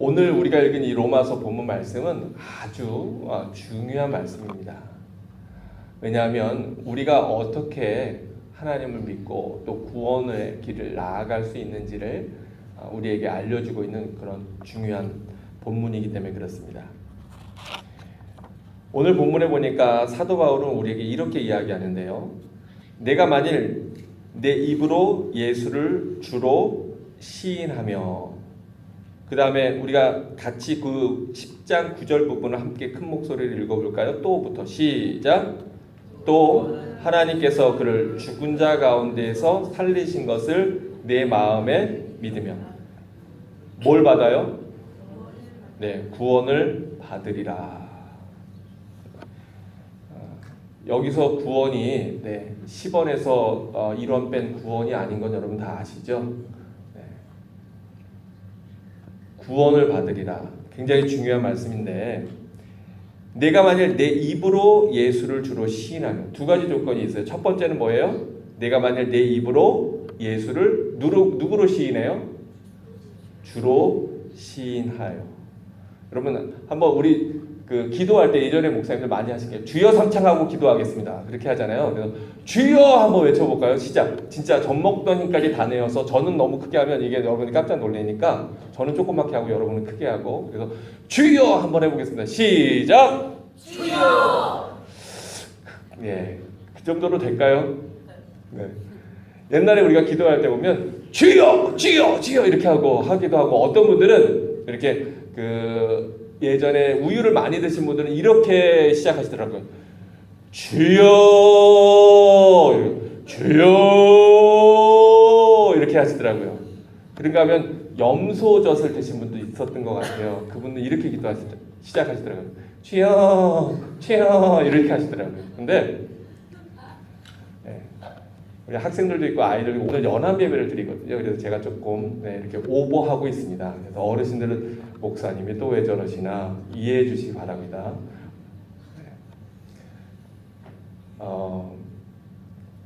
오늘 우리가 읽은 이 로마서 본문 말씀은 아주 어, 중요한 말씀입니다. 왜냐하면 우리가 어떻게 하나님을 믿고 또 구원의 길을 나아갈 수 있는지를 어, 우리에게 알려주고 있는 그런 중요한 본문이기 때문에 그렇습니다. 오늘 본문에 보니까 사도 바울은 우리에게 이렇게 이야기하는데요. 내가 만일 내 입으로 예수를 주로 시인하며 그 다음에 우리가 같이 그 10장 9절 부분을 함께 큰 목소리를 읽어볼까요? 또부터 시작 또 하나님께서 그를 죽은 자 가운데에서 살리신 것을 내 마음에 믿으며 뭘 받아요? 네, 구원을 받으리라. 어, 여기서 구원이 네, 10원에서 어, 1원 뺀 구원이 아닌 건 여러분 다 아시죠? 네. 구원을 받으리라. 굉장히 중요한 말씀인데 내가 만일 내 입으로 예수를 주로 시인하면 두 가지 조건이 있어요. 첫 번째는 뭐예요? 내가 만일 내 입으로 예수를 누구, 누구로 시인해요? 주로 시인하여. 여러분 한번 우리 그 기도할 때 예전에 목사님들 많이 하신 게 주여 삼창하고 기도하겠습니다. 그렇게 하잖아요. 그래서 주여 한번 외쳐볼까요? 시작. 진짜 젖 먹던 힘까지 다 내어서 저는 너무 크게 하면 이게 여러분이 깜짝 놀라니까 저는 조그맣게 하고 여러분은 크게 하고 그래서 주여 한번 해보겠습니다. 시작. 주여. 예, 그 정도로 될까요? 네. 옛날에 우리가 기도할 때 보면 주여, 주여, 주여 이렇게 하고 하기도 하고 어떤 분들은 이렇게 그 예전에 우유를 많이 드신 분들은 이렇게 시작하시더라고요. 주여, 주여 이렇게 하시더라고요. 그런가 하면 염소젖을 드신 분도 있었던 것 같아요. 그분은 이렇게 기도하시 시작하시더라고요. 주여, 주여 이렇게 하시더라고요. 근데 네, 우리 학생들도 있고 아이들도 오늘 연합 예배를 드리거든요. 그래서 제가 조금 네, 이렇게 오버하고 있습니다. 그래서 어르신들은 목사님이 또 왜 저러시나 이해해 주시기 바랍니다. 네. 어,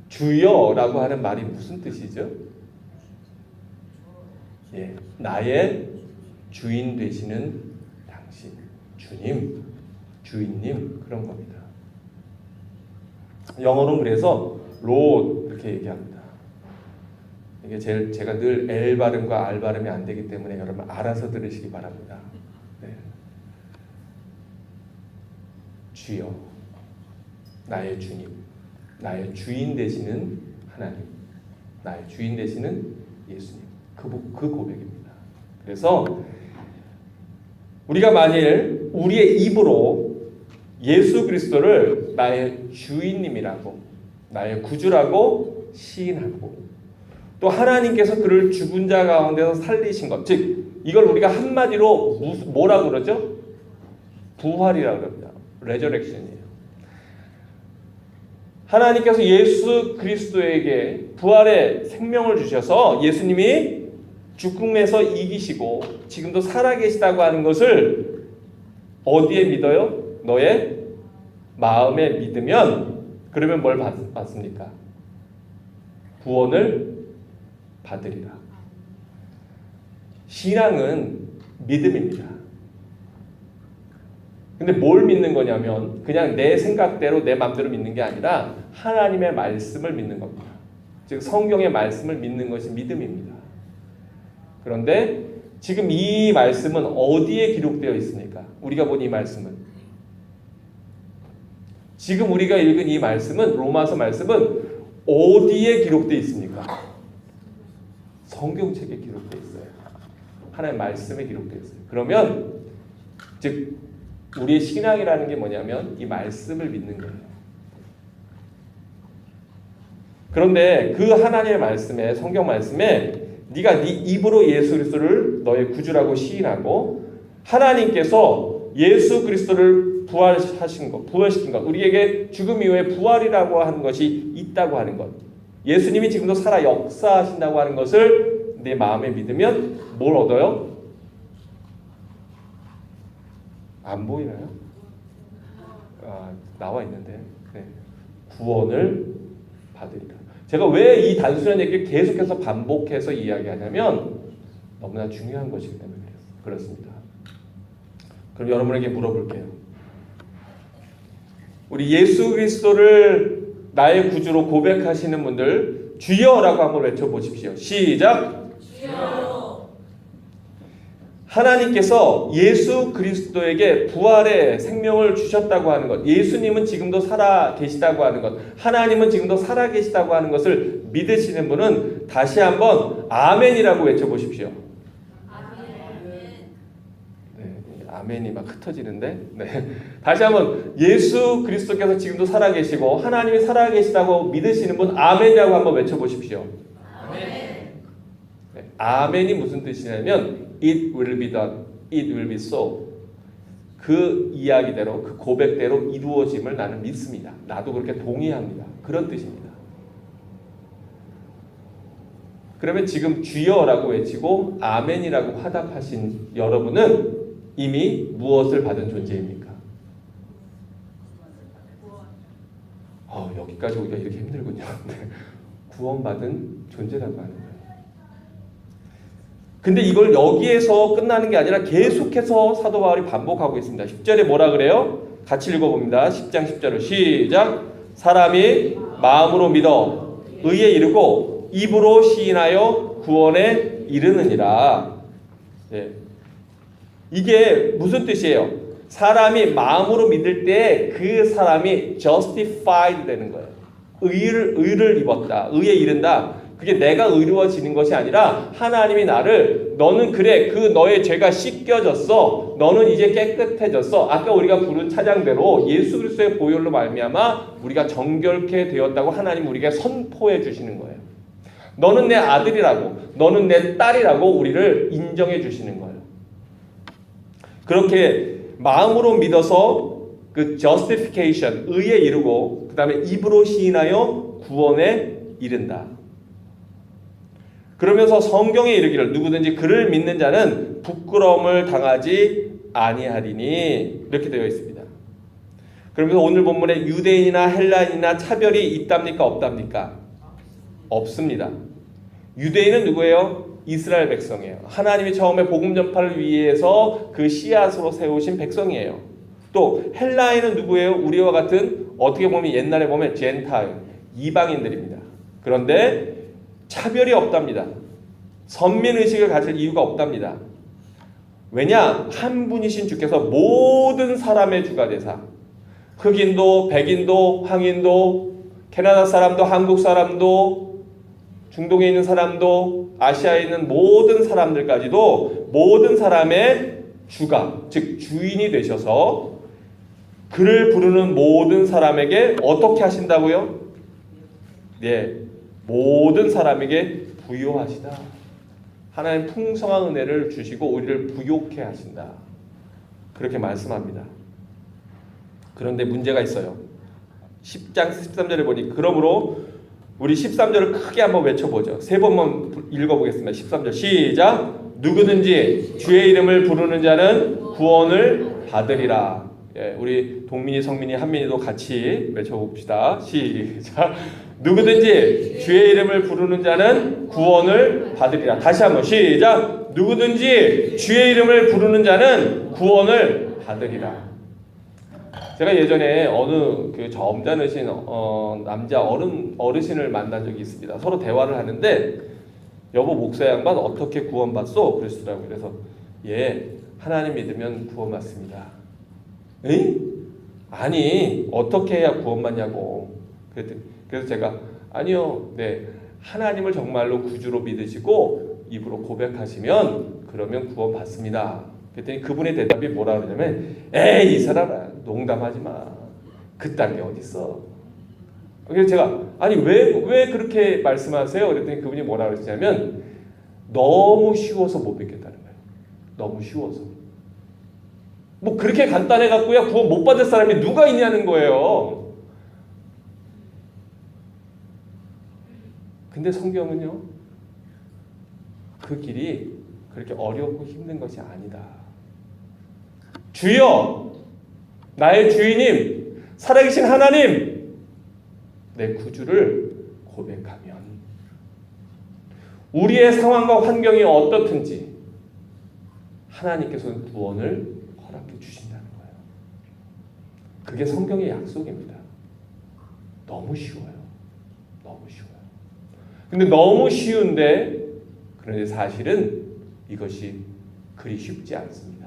주여라고 하는 말이 무슨 뜻이죠? 예, 나의 주인 되시는 당신, 주님, 주인님 그런 겁니다. 영어는 그래서 로 이렇게 얘기합니다. 이게 제, 제가 늘 L 발음과 R 발음이 안 되기 때문에 여러분 알아서 들으시기 바랍니다. 네. 주여, 나의 주님, 나의 주인 되시는 하나님, 나의 주인 되시는 예수님, 그, 그 고백입니다. 그래서 우리가 만일 우리의 입으로 예수 그리스도를 나의 주인님이라고, 나의 구주라고 시인하고, 또 하나님께서 그를 죽은 자 가운데서 살리신 것, 즉 이걸 우리가 한마디로 뭐라 그러죠? 부활이라고 합니다. 레저렉션이에요. 하나님께서 예수 그리스도에게 부활의 생명을 주셔서 예수님이 죽음에서 이기시고 지금도 살아계시다고 하는 것을 어디에 믿어요? 너의 마음에 믿으면 그러면 뭘 받, 받습니까? 구원을 받으리라. 신앙은 믿음입니다. 근데 뭘 믿는 거냐면 그냥 내 생각대로 내 마음대로 믿는 게 아니라 하나님의 말씀을 믿는 겁니다. 즉 성경의 말씀을 믿는 것이 믿음입니다. 그런데 지금 이 말씀은 어디에 기록되어 있습니까? 우리가 본 이 말씀은 지금 우리가 읽은 이 말씀은 로마서 말씀은 어디에 기록되어 있습니까? 성경책에 기록되어 있어요. 하나님의 말씀에 기록되어 있어요. 그러면 즉 우리의 신앙이라는 게 뭐냐면 이 말씀을 믿는 거예요. 그런데 그 하나님의 말씀에 성경 말씀에 네가 네 입으로 예수 그리스도를 너의 구주라고 시인하고 하나님께서 예수 그리스도를 부활하신 것, 부활시킨 것, 우리에게 죽음 이후에 부활이라고 하는 것이 있다고 하는 것, 예수님이 지금도 살아 역사하신다고 하는 것을 내 마음에 믿으면 뭘 얻어요? 안 보이나요? 아, 나와 있는데 네. 구원을 받으리라. 제가 왜 이 단순한 얘기를 계속해서 반복해서 이야기하냐면 너무나 중요한 것이기 때문에 그렇습니다. 그럼 여러분에게 물어볼게요. 우리 예수 그리스도를 나의 구주로 고백하시는 분들 주여라고 한번 외쳐보십시오. 시작. 하나님께서 예수 그리스도에게 부활의 생명을 주셨다고 하는 것, 예수님은 지금도 살아 계시다고 하는 것, 하나님은 지금도 살아 계시다고 하는 것을 믿으시는 분은 다시 한번 아멘이라고 외쳐보십시오. 네, 아멘이 막 흩어지는데, 네. 다시 한번 예수 그리스도께서 지금도 살아 계시고 하나님이 살아 계시다고 믿으시는 분 아멘이라고 한번 외쳐보십시오. 네, 아멘이 무슨 뜻이냐면 it will be done, it will be so. 그 이야기대로 그 고백대로 이루어짐을 나는 믿습니다. 나도 그렇게 동의합니다. 그런 뜻입니다. 그러면 지금 주여라고 외치고 아멘이라고 화답하신 여러분은 이미 무엇을 받은 존재입니까? 어, 여기까지 오기가 이렇게 힘들군요. 네. 구원받은 존재라고 하는 거예요. 근데 이걸 여기에서 끝나는 게 아니라 계속해서 사도 바울이 반복하고 있습니다. 10절에 뭐라 그래요? 같이 읽어봅니다. 10장 10절을 시작. 사람이 마음으로 믿어 의에 이르고 입으로 시인하여 구원에 이르느니라. 예. 이게 무슨 뜻이에요? 사람이 마음으로 믿을 때 그 사람이 justified 되는 거예요. 의를 의를 입었다. 의에 이른다. 그게 내가 의로워지는 것이 아니라 하나님이 나를 너는 그래 그 너의 죄가 씻겨졌어. 너는 이제 깨끗해졌어. 아까 우리가 부른 차장대로 예수 그리스도의 보혈로 말미암아 우리가 정결케 되었다고 하나님 우리에게 선포해 주시는 거예요. 너는 내 아들이라고, 너는 내 딸이라고 우리를 인정해 주시는 거예요. 그렇게 마음으로 믿어서 그 justification 의에 이르고 그 다음에 입으로 시인하여 구원에 이른다. 그러면서 성경에 이르기를 누구든지 그를 믿는 자는 부끄러움을 당하지 아니하리니 이렇게 되어 있습니다. 그러면서 오늘 본문에 유대인이나 헬라인이나 차별이 있답니까 없답니까? 없습니다. 유대인은 누구예요? 이스라엘 백성이에요. 하나님이 처음에 복음 전파를 위해서 그 씨앗으로 세우신 백성이에요. 또 헬라인은 누구예요? 우리와 같은 어떻게 보면 옛날에 보면 젠타일 이방인들입니다. 그런데 차별이 없답니다. 선민 의식을 가질 이유가 없답니다. 왜냐? 한 분이신 주께서 모든 사람의 주가 되사 흑인도 백인도 황인도 캐나다 사람도 한국 사람도 중동에 있는 사람도 아시아에 있는 모든 사람들까지도 모든 사람의 주가 즉 주인이 되셔서 그를 부르는 모든 사람에게 어떻게 하신다고요? 네, 모든 사람에게 부요하시다. 하나님 풍성한 은혜를 주시고 우리를 부요케 하신다. 그렇게 말씀합니다. 그런데 문제가 있어요. 10장 13절에 보니 그러므로 우리 13절을 크게 한번 외쳐보죠. 세 번만 읽어보겠습니다. 13절 시작. 누구든지 주의 이름을 부르는 자는 구원을 받으리라. 예, 우리 동민이, 성민이, 한민이도 같이 외쳐봅시다. 시작. 누구든지 주의 이름을 부르는 자는 구원을 받으리라. 다시 한번 시작. 누구든지 주의 이름을 부르는 자는 구원을 받으리라. 제가 예전에 어느 그 점잖으신 어, 남자 어른 어르신을 만난 적이 있습니다. 서로 대화를 하는데 여보 목사 양반 어떻게 구원받소? 그러시더라고요. 그래서 예 하나님 믿으면 구원받습니다. 에이? 아니 어떻게 해야 구원받냐고 그랬더니 그래서 제가 아니요 네 하나님을 정말로 구주로 믿으시고 입으로 고백하시면 그러면 구원받습니다. 그랬더니 그분의 대답이 뭐라 그러냐면 에이 이 사람아 농담하지 마. 그딴 게 어딨어? 그래서 제가 아니 왜 왜 그렇게 말씀하세요? 그랬더니 그분이 뭐라 그러시냐면 너무 쉬워서 못 믿겠다는 거예요. 너무 쉬워서. 뭐 그렇게 간단해 갖고야 구원 못 받을 사람이 누가 있냐는 거예요. 근데 성경은요 그 길이 그렇게 어렵고 힘든 것이 아니다. 주여, 나의 주인님, 살아계신 하나님, 내 구주를 고백하면 우리의 상황과 환경이 어떻든지 하나님께서는 구원을 허락해 주신다는 거예요. 그게 성경의 약속입니다. 너무 쉬워요. 너무 쉬워요. 근데 너무 쉬운데 그런데 사실은 이것이 그리 쉽지 않습니다.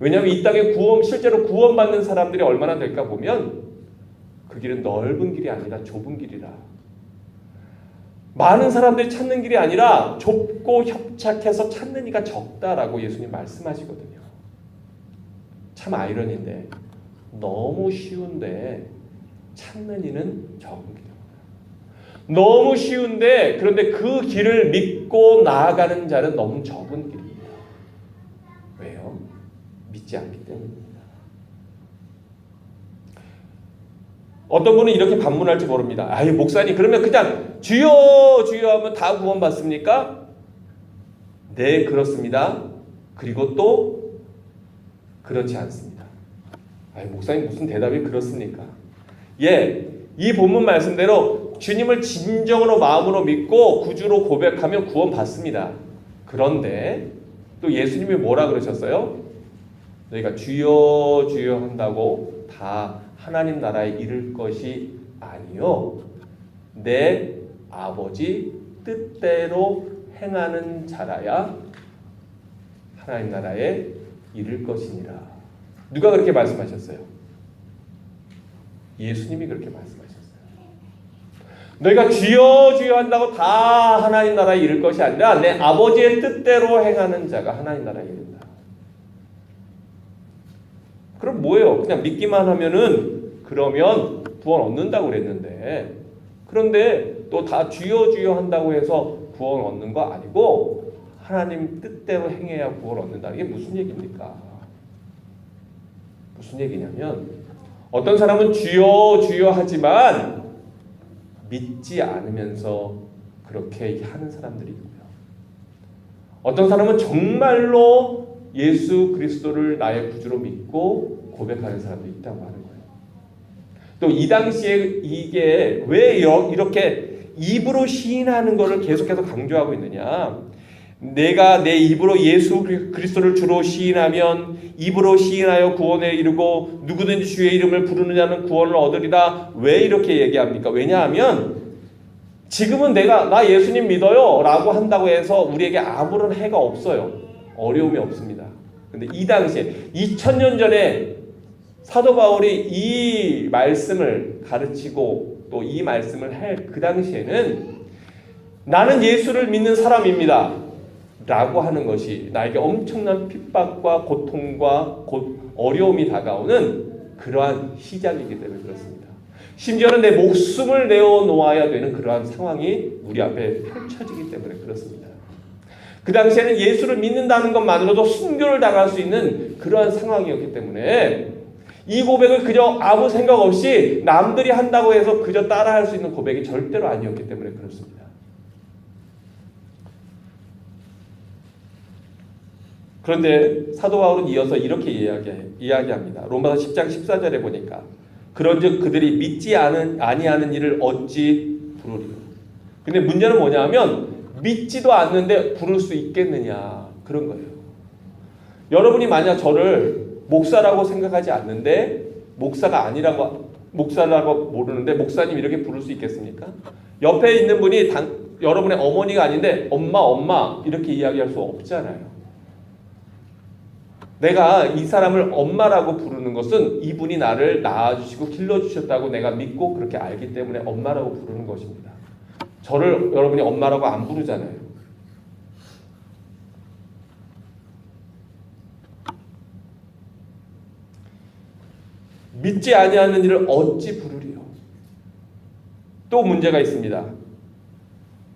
왜냐하면 이 땅에 구원 실제로 구원받는 사람들이 얼마나 될까 보면 그 길은 넓은 길이 아니라 좁은 길이라. 많은 사람들이 찾는 길이 아니라 좁고 협착해서 찾는 이가 적다라고 예수님 말씀하시거든요. 참 아이러니인데 너무 쉬운데 찾는 이는 적은 길입니다. 너무 쉬운데 그런데 그 길을 믿고 나아가는 자는 너무 적은. 왜요? 믿지 않기 때문입니다. 어떤 분은 이렇게 반문할지 모릅니다. 아이 목사님 그러면 그냥 주여 주여 하면 다 구원받습니까? 네 그렇습니다. 그리고 또 그렇지 않습니다. 아이 목사님 무슨 대답이 그렇습니까? 예, 이 본문 말씀대로 주님을 진정으로 마음으로 믿고 구주로 고백하면 구원받습니다. 그런데 또 예수님이 뭐라 그러셨어요? 너희가 주여 주여 한다고 다 하나님 나라에 이를 것이 아니요 내 아버지 뜻대로 행하는 자라야 하나님 나라에 이를 것이니라. 누가 그렇게 말씀하셨어요? 예수님이 그렇게 말씀하셨어요. 너희가 주여 주여 한다고 다 하나님 나라에 이를 것이 아니라 내 아버지의 뜻대로 행하는 자가 하나님 나라에 이른다. 그럼 뭐예요? 그냥 믿기만 하면은 그러면 구원 얻는다고 그랬는데 그런데 또 다 주여 주여 한다고 해서 구원 얻는 거 아니고 하나님 뜻대로 행해야 구원 얻는다. 이게 무슨 얘기입니까? 무슨 얘기냐면 어떤 사람은 주여 주여 하지만 믿지 않으면서 그렇게 하는 사람들이 있고요. 어떤 사람은 정말로 예수 그리스도를 나의 구주로 믿고 고백하는 사람도 있다고 하는 거예요. 또 이 당시에 이게 왜 이렇게 입으로 시인하는 것을 계속해서 강조하고 있느냐? 내가 내 입으로 예수 그리스도를 주로 시인하면 입으로 시인하여 구원에 이르고 누구든지 주의 이름을 부르는 자는 구원을 얻으리라. 왜 이렇게 얘기합니까? 왜냐하면 지금은 내가 나 예수님 믿어요 라고 한다고 해서 우리에게 아무런 해가 없어요. 어려움이 없습니다. 근데 이 당시에 2000년 전에 사도 바울이 이 말씀을 가르치고 또 이 말씀을 할 그 당시에는 나는 예수를 믿는 사람입니다. 라고 하는 것이 나에게 엄청난 핍박과 고통과 곧 어려움이 다가오는 그러한 시작이기 때문에 그렇습니다. 심지어는 내 목숨을 내어 놓아야 되는 그러한 상황이 우리 앞에 펼쳐지기 때문에 그렇습니다. 그 당시에는 예수를 믿는다는 것만으로도 순교를 당할 수 있는 그러한 상황이었기 때문에 이 고백을 그저 아무 생각 없이 남들이 한다고 해서 그저 따라할 수 있는 고백이 절대로 아니었기 때문에 그렇습니다. 그런데 사도 바울은 이어서 이렇게 이야기, 이야기합니다. 로마서 10장 14절에 보니까 그런즉 그들이 믿지 않은 아니하는 일을 어찌 부르리요. 근데 문제는 뭐냐면 믿지도 않는데 부를 수 있겠느냐 그런 거예요. 여러분이 만약 저를 목사라고 생각하지 않는데 목사가 아니라고 목사라고 모르는데 목사님 이렇게 부를 수 있겠습니까? 옆에 있는 분이 당, 여러분의 어머니가 아닌데 엄마 엄마 이렇게 이야기할 수 없잖아요. 내가 이 사람을 엄마라고 부르는 것은 이분이 나를 낳아주시고 길러주셨다고 내가 믿고 그렇게 알기 때문에 엄마라고 부르는 것입니다. 저를 여러분이 엄마라고 안 부르잖아요. 믿지 아니하는 일을 어찌 부르리요? 또 문제가 있습니다.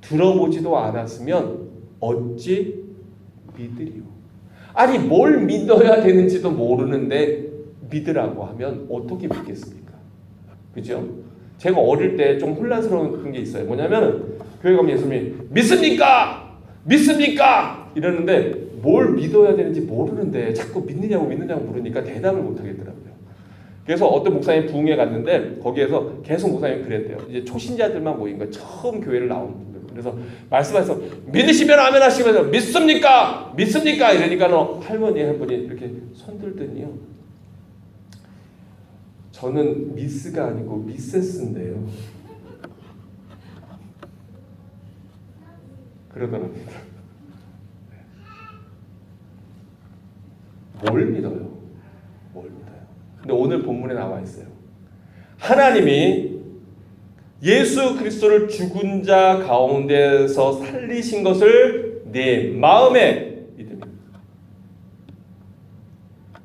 들어보지도 않았으면 어찌 믿으리요? 아니 뭘 믿어야 되는지도 모르는데 믿으라고 하면 어떻게 믿겠습니까? 그죠? 제가 어릴 때 좀 혼란스러운 게 있어요. 뭐냐면 교회 가면 예수님이 믿습니까? 믿습니까? 이러는데 뭘 믿어야 되는지 모르는데 자꾸 믿느냐고 믿느냐고 물으니까 대답을 못 하겠더라고요. 그래서 어떤 목사님 부흥회 갔는데 거기에서 계속 목사님 그랬대요. 이제 초신자들만 모인 거 처음 교회를 나온 분들 그래서 말씀하셔서 믿으시면 아멘 하시면서 믿습니까? 믿습니까? 이러니까 할머니 한 분이 이렇게 손 들더니요. 저는 미스가 아니고 미세스인데요. 그러더랍니다. 뭘 믿어요? 뭘 믿어요? 근데 오늘 본문에 나와 있어요. 하나님이 예수 그리스도를 죽은 자 가운데서 살리신 것을 내 마음에 믿으면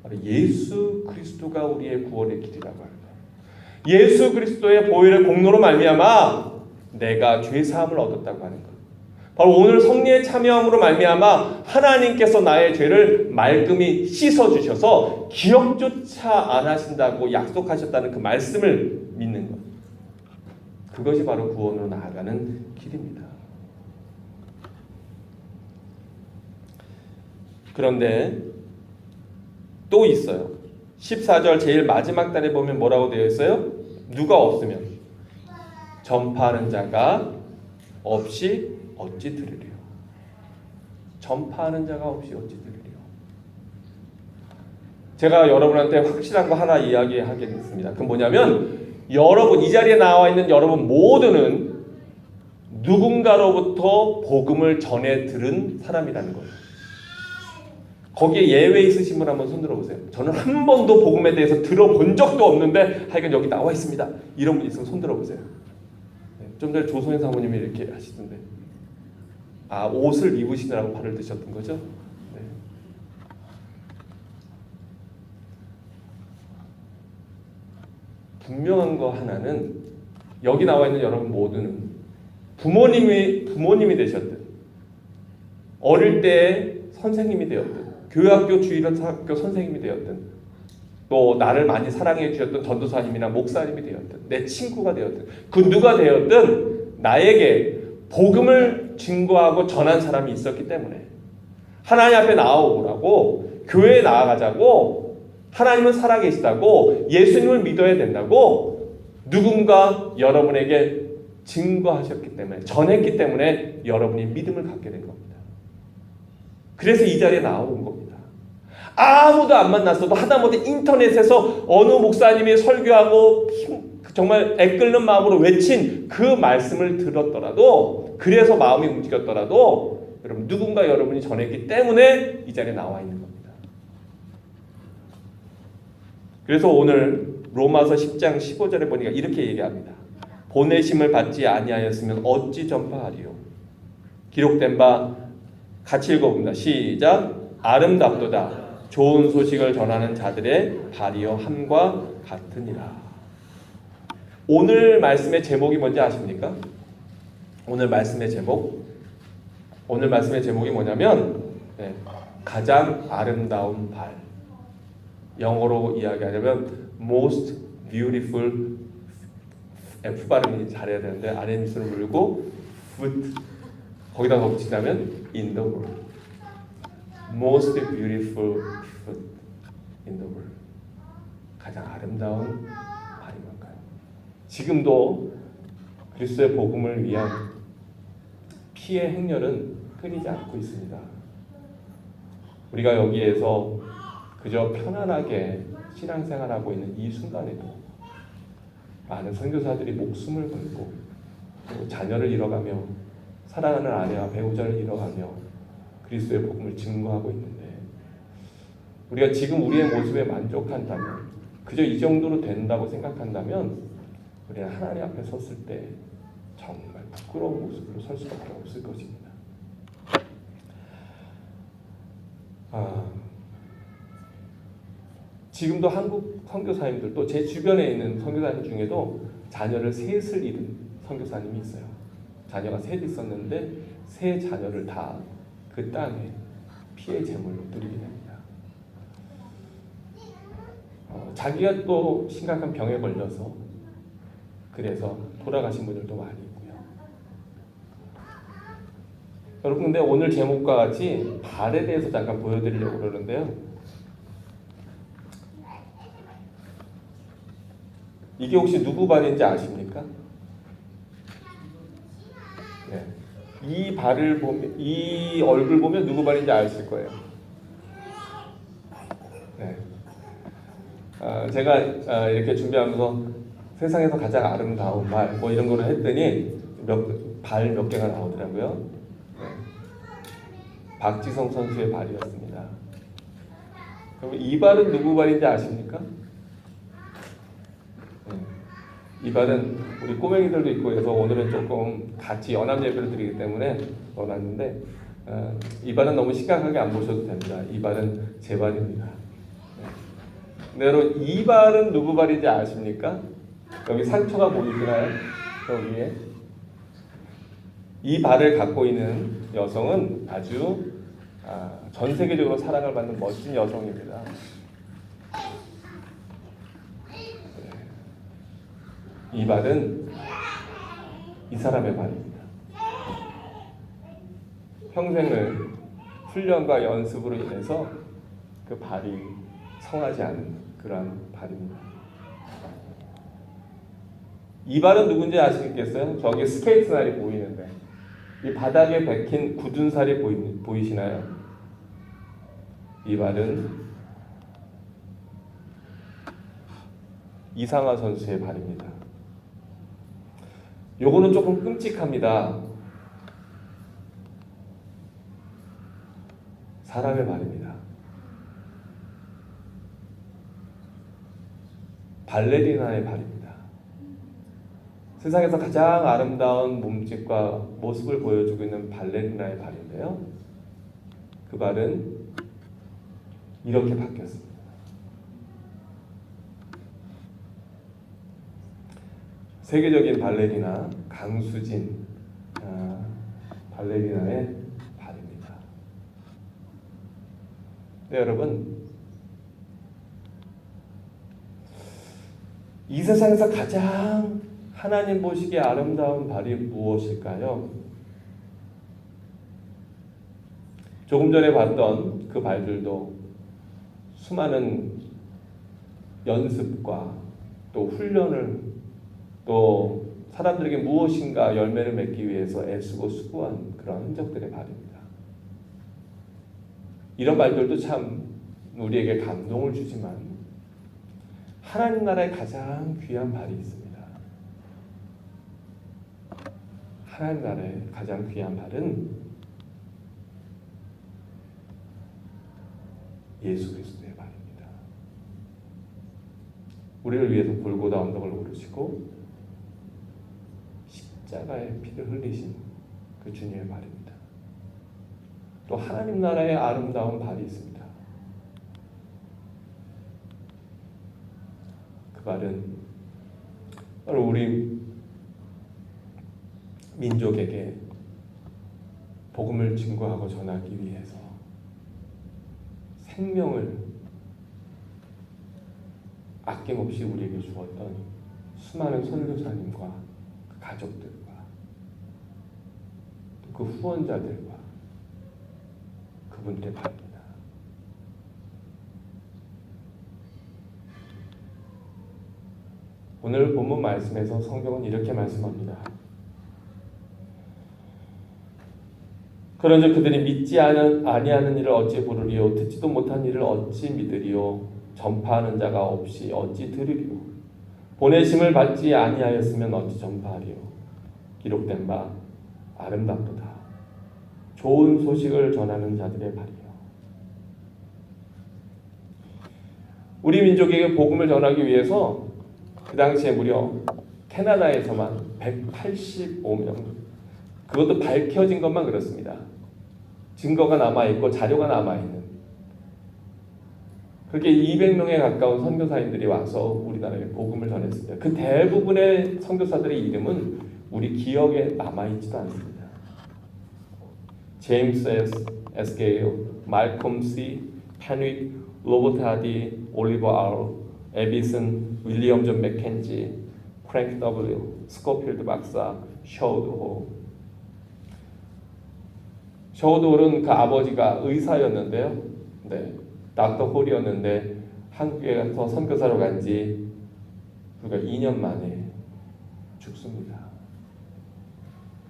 바로 예수 그리스도가 우리의 구원의 길이라고 합니다. 예수 그리스도의 보혈의 공로로 말미암아 내가 죄 사함을 얻었다고 하는 것. 바로 오늘 성리에 참여함으로 말미암아 하나님께서 나의 죄를 말끔히 씻어 주셔서 기억조차 안 하신다고 약속하셨다는 그 말씀을 믿는 것. 그것이 바로 구원으로 나아가는 길입니다. 그런데 또 있어요. 14절 제일 마지막 단에 보면 뭐라고 되어 있어요? 누가 없으면 전파하는 자가 없이 어찌 들으리요? 전파하는 자가 없이 어찌 들으리요? 제가 여러분한테 확실한 거 하나 이야기하겠습니다. 그 뭐냐면 여러분 이 자리에 나와 있는 여러분 모두는 누군가로부터 복음을 전해 들은 사람이라는 거예요. 거기에 예외 있으신 분 한번 손들어 보세요. 저는 한 번도 복음에 대해서 들어본 적도 없는데 하여간 여기 나와 있습니다. 이런 분 있으면 손들어 보세요. 네, 좀 전에 조성현 사모님이 이렇게 하시던데 아 옷을 입으시느라고 발을 드셨던 거죠? 네. 분명한 거 하나는 여기 나와 있는 여러분 모두는 부모님이 부모님이 되셨든 어릴 때 선생님이 되었든 교회학교 주일학교 선생님이 되었든 또 나를 많이 사랑해 주셨던 전도사님이나 목사님이 되었든 내 친구가 되었든 그 누가 되었든 나에게 복음을 증거하고 전한 사람이 있었기 때문에 하나님 앞에 나아오라고 교회에 나아가자고 하나님은 살아계시다고 예수님을 믿어야 된다고 누군가 여러분에게 증거하셨기 때문에 전했기 때문에 여러분이 믿음을 갖게 된 겁니다. 그래서 이 자리에 나온 겁니다. 아무도 안 만났어도 하다못해 인터넷에서 어느 목사님이 설교하고 힘- 정말 애끓는 마음으로 외친 그 말씀을 들었더라도 그래서 마음이 움직였더라도 여러분 누군가 여러분이 전했기 때문에 이 자리에 나와 있는 겁니다. 그래서 오늘 로마서 10장 15절에 보니까 이렇게 얘기합니다. 보내심을 받지 아니하였으면 어찌 전파하리요? 기록된 바 같이 읽어봅니다. 시작. 아름답도다. 좋은 소식을 전하는 자들의 발이요 함과 같으니라. 오늘 말씀의 제목이 뭔지 아십니까? 오늘 말씀의 제목. 오늘 말씀의 제목이 뭐냐면 네, 가장 아름다운 발. 영어로 이야기하려면 most beautiful F 발음이 잘해야 되는데 아래 입술을 물고 foot 거기다 더 붙이자면 in the world most beautiful foot in the world 가장 아름다운 발이 뭘까요? 지금도 그리스도의 복음을 위한 피의 행렬은 끊이지 않고 있습니다. 우리가 여기에서 그저 편안하게 신앙생활하고 있는 이 순간에도 많은 선교사들이 목숨을 걸고 또 자녀를 잃어가며 사랑하는 아내와 배우자를 잃어가며 그리스도의 복음을 증거하고 있는데 우리가 지금 우리의 모습에 만족한다면 그저 이 정도로 된다고 생각한다면 우리는 하나님 앞에 섰을 때 정말 부끄러운 모습으로 설 수밖에 없을 것입니다. 아, 지금도 한국 선교사님들 또 제 주변에 있는 선교사님 중에도 자녀를 셋을 잃은 선교사님이 있어요. 자녀가 셋 있었는데 세 자녀를 다 그 땅에 피해 제물로 드리게 됩니다. 어, 자기가 또 심각한 병에 걸려서 그래서 돌아가신 분들도 많이 있고요. 여러분 근데 오늘 제목과 같이 발에 대해서 잠깐 보여드리려고 그러는데요. 이게 혹시 누구 발인지 아십니까? 네. 이 발을 보면 이 얼굴 보면 누구 발인지 아실 거예요. 네. 아, 제가 아, 이렇게 준비하면서 세상에서 가장 아름다운 발 뭐 이런 거를 했더니 몇, 발몇 개가 나오더라고요. 네. 박지성 선수의 발이었습니다. 그럼 이 발은 누구 발인지 아십니까? 네. 이 발은 우리 꼬맹이들도 있고 해서 오늘은 조금 같이 연합 예배를 드리기 때문에 넣어놨는데 어, 이 발은 너무 심각하게 안 보셔도 됩니다. 이 발은 제 발입니다. 네, 여러분 이 발은 누구 발인지 아십니까? 여기 상처가 보이시나요? 저 위에 이 발을 갖고 있는 여성은 아주 아, 전 세계적으로 사랑을 받는 멋진 여성입니다. 이 발은 이 사람의 발입니다. 평생을 훈련과 연습으로 인해서 그 발이 성하지 않은 그러한 발입니다. 이 발은 누군지 아시겠어요? 저기 스케이트 날이 보이는데 이 바닥에 박힌 굳은 살이 보이, 보이시나요? 이 발은 이상화 선수의 발입니다. 요거는 조금 끔찍합니다. 사람의 발입니다. 발레리나의 발입니다. 세상에서 가장 아름다운 몸짓과 모습을 보여주고 있는 발레리나의 발인데요. 그 발은 이렇게 바뀌었습니다. 세계적인 발레리나 강수진 아, 발레리나의 발입니다. 네, 여러분 이 세상에서 가장 하나님 보시기에 아름다운 발이 무엇일까요? 조금 전에 봤던 그 발들도 수많은 연습과 또 훈련을 또 사람들에게 무엇인가 열매를 맺기 위해서 애쓰고 수고한 그런 흔적들의 발입니다. 이런 말들도 참 우리에게 감동을 주지만 하나님 나라의 가장 귀한 발이 있습니다. 하나님 나라의 가장 귀한 발은 예수 그리스도의 발입니다. 우리를 위해서 골고다 언덕을 오르시고 십자가의 피를 흘리신 그 주님의 발입니다. 또 하나님 나라의 아름다운 발이 있습니다. 그 발은 바로 우리 민족에게 복음을 증거하고 전하기 위해서 생명을 아낌없이 우리에게 주었던 수많은 선교사님과 그 가족들과 또 그 후원자들과 그분들의 발입니다. 오늘 본문 말씀에서 성경은 이렇게 말씀합니다. 그런즉 그들이 믿지 아니하는 일을 어찌 부르리요? 듣지도 못한 일을 어찌 믿으리요? 전파하는 자가 없이 어찌 들으리요? 보내심을 받지 아니하였으면 어찌 전파하리요? 기록된 바 아름답도다 좋은 소식을 전하는 자들의 발이요 우리 민족에게 복음을 전하기 위해서 그 당시에 무려 캐나다에서만 185명 그것도 밝혀진 것만 그렇습니다. 증거가 남아있고 자료가 남아있는 그렇게 200명에 가까운 선교사님들이 와서 우리나라에 복음을 전했습니다. 그 대부분의 선교사들의 이름은 우리 기억에 남아있지도 않습니다. 제임스 S. 에스게일, 말콤 C, 패닉, 로버트 하디, 올리버 R, 에비슨, 윌리엄 존 맥켄지, 프랭크 W, 스코필드 박사, 셔우드 호, 셔우드 홀은 그 아버지가 의사였는데요. 네, 닥터 홀이었는데 한국에 가서 선교사로 간 지 불과 2년 만에 죽습니다.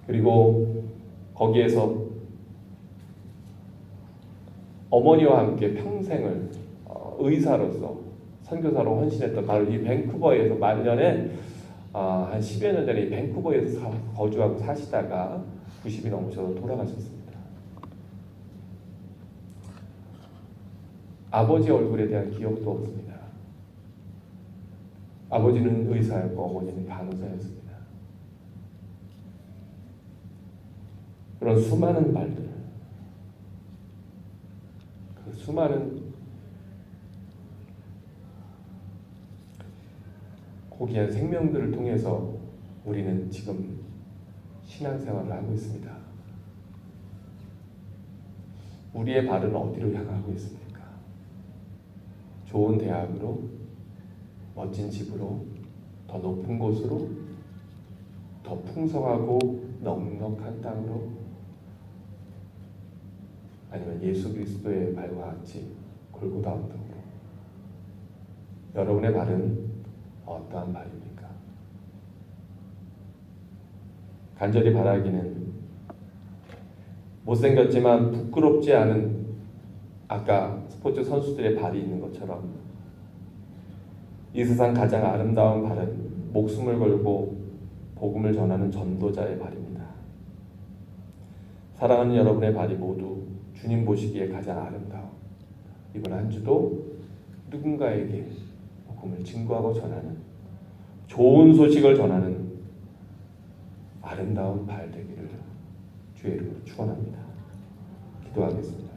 그리고 거기에서 어머니와 함께 평생을 어, 의사로서 선교사로 헌신했던 바로 이 밴쿠버에서 말년에 아, 한 10여 년 전에 이 밴쿠버에서 사- 거주하고 사시다가 90이 넘으셔서 돌아가셨습니다. 아버지 얼굴에 대한 기억도 없습니다. 아버지는 의사였고 어머니는 간호사였습니다. 그런 수많은 말들, 그 수많은 고귀한 생명들을 통해서 우리는 지금 신앙생활을 하고 있습니다. 우리의 발은 어디로 향하고 있습니까? 좋은 대학으로, 멋진 집으로, 더 높은 곳으로, 더 풍성하고 넉넉한 땅으로, 아니면 예수 그리스도의 발과 같이 골고다 언덕으로. 여러분의 발은 어떠한 발입니까? 간절히 바라기는 못생겼지만 부끄럽지 않은 아까 스포츠 선수들의 발이 있는 것처럼 이 세상 가장 아름다운 발은 목숨을 걸고 복음을 전하는 전도자의 발입니다. 사랑하는 여러분의 발이 모두 주님 보시기에 가장 아름다워. 이번 한 주도 누군가에게 복음을 증거하고 전하는 좋은 소식을 전하는 아름다운 발 되기를 주의 이름으로 축원합니다. 기도하겠습니다.